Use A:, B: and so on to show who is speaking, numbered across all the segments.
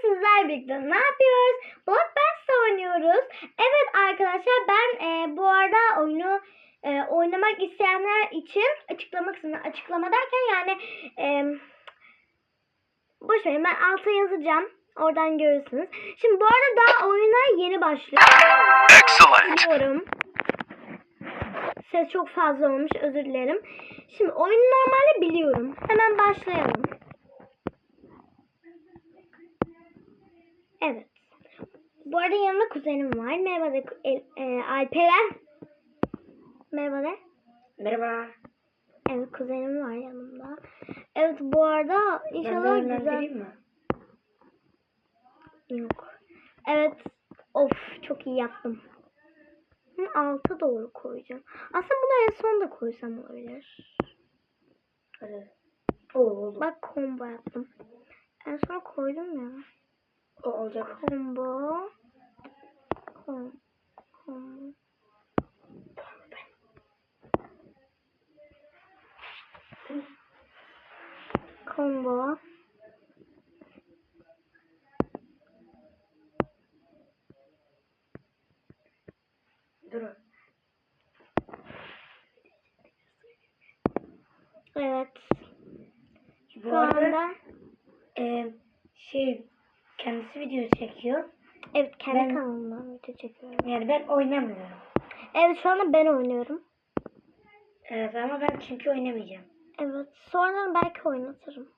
A: sizler birlikte ne yapıyoruz? Blockbuster oynuyoruz. Evet arkadaşlar ben e, bu arada oyunu e, oynamak isteyenler için açıklama kısmına açıklama derken yani e, boş verin ben alta yazacağım. Oradan görürsünüz. Şimdi bu arada daha oyuna yeni başlıyor.
B: Excellent.
A: Biliyorum. Ses çok fazla olmuş özür dilerim. Şimdi oyunu normalde biliyorum. Hemen başlayalım. Evet. Bu arada yanımda kuzenim var. Merhaba de, e, e, Alperen. Merhaba de.
C: Merhaba.
A: Evet kuzenim var yanımda. Evet bu arada
C: Ben
A: inşallah güzel.
C: yönlendireyim mi?
A: Yok. Evet. Of çok iyi yaptım. Alta doğru koyacağım. Aslında bunu en son da koysam olabilir.
C: Hadi. O oldu.
A: Bak combo yaptım. En son koydum ya.
C: Olacak.
A: Combo. Com, com. Combo.
C: Dur.
A: Evet.
C: Bu
A: Şu
C: arada
A: anda
C: e, şey kendisi video çekiyor.
A: evet kendi
C: Ben-
A: kanalımdan video çekiyorum.
C: Yani ben oynamıyorum.
A: Evet şu anda ben oynuyorum.
C: Evet ama ben çünkü oynamayacağım.
A: Evet. Sonra belki oynatırım.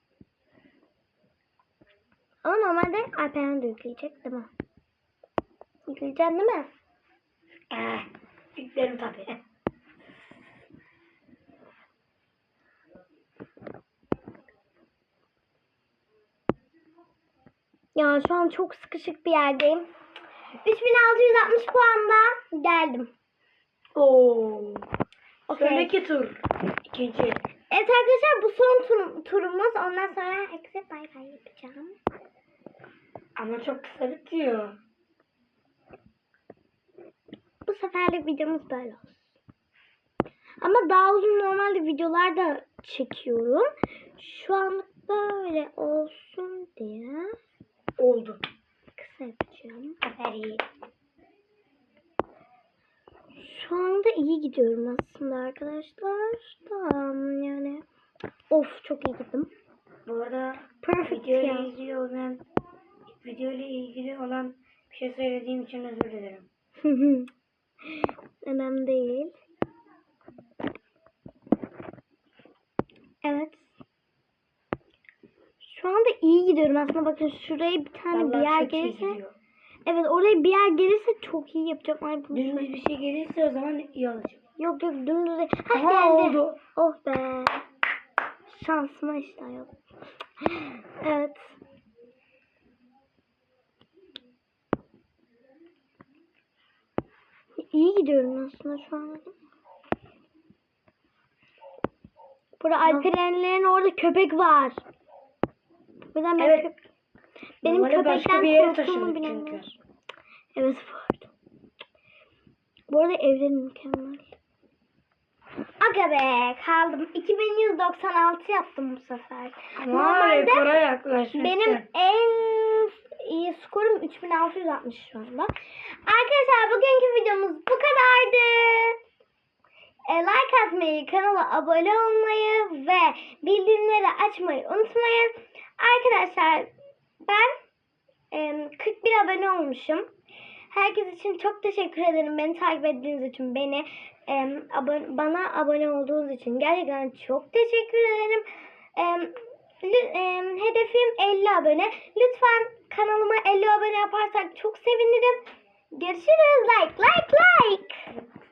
A: Ama normalde Alperen de yükleyecek değil mi? Yükleyeceksin değil mi?
C: Eh, yüklerim tabii.
A: Ya şu an çok sıkışık bir yerdeyim. 3660 puanda geldim.
C: Oo.
A: Okey.
C: Sonraki tur. İkinci.
A: Evet arkadaşlar bu son tur- turumuz. Ondan sonra herkese bay bay yapacağım.
C: Ama çok kısa bitiyor.
A: Bu seferlik videomuz böyle olsun. Ama daha uzun normalde videolar da çekiyorum. Şu anlık böyle olsun diye
C: Oldu.
A: kısa yapacağım.
C: Aferin.
A: Şu anda iyi gidiyorum aslında arkadaşlar. Tamam yani. Of çok iyi gittim.
C: Bu arada
A: Perfect
C: video ile
A: ya.
C: ilgili olan video ile ilgili olan bir şey söylediğim için özür dilerim.
A: Önemli değil. Evet. Şu anda iyi gidiyorum aslında. Bakın şuraya bir tane bir
C: Vallahi
A: yer
C: çok iyi
A: gelirse.
C: gidiyor.
A: Evet oraya bir yer gelirse çok iyi yapacağım. Ay bu
C: Dümdüz bir şey gelirse o zaman iyi olacak.
A: Yok yok dümdüz. değil. Ha
C: Aha,
A: geldi.
C: oldu.
A: Oh be. Şansıma işte yok. Evet. İyi gidiyorum aslında şu an. Burada Alperenlerin orada köpek var. Buradan ben
C: Evet.
A: köp- benim
C: Normalde
A: köpekten
C: başka bir yere
A: korktuğumu
C: taşındık
A: bilenler.
C: çünkü.
A: Evet arada. Bu arada evleri mükemmel. Aga be kaldım. 2196 yaptım bu sefer.
C: Ama rekora yaklaşmışsın.
A: benim en iyi skorum 3660 şu anda. Arkadaşlar bugünkü videomuz bu kadardı. E, like atmayı, kanala abone olmayı ve bildirimleri açmayı unutmayın. Arkadaşlar ben e, 41 abone olmuşum. Herkes için çok teşekkür ederim. Beni takip ettiğiniz için, beni e, abone, bana abone olduğunuz için gerçekten çok teşekkür ederim. E, e, hedefim 50 abone. Lütfen kanalıma 50 abone yaparsak çok sevinirim. Görüşürüz. Like, like, like.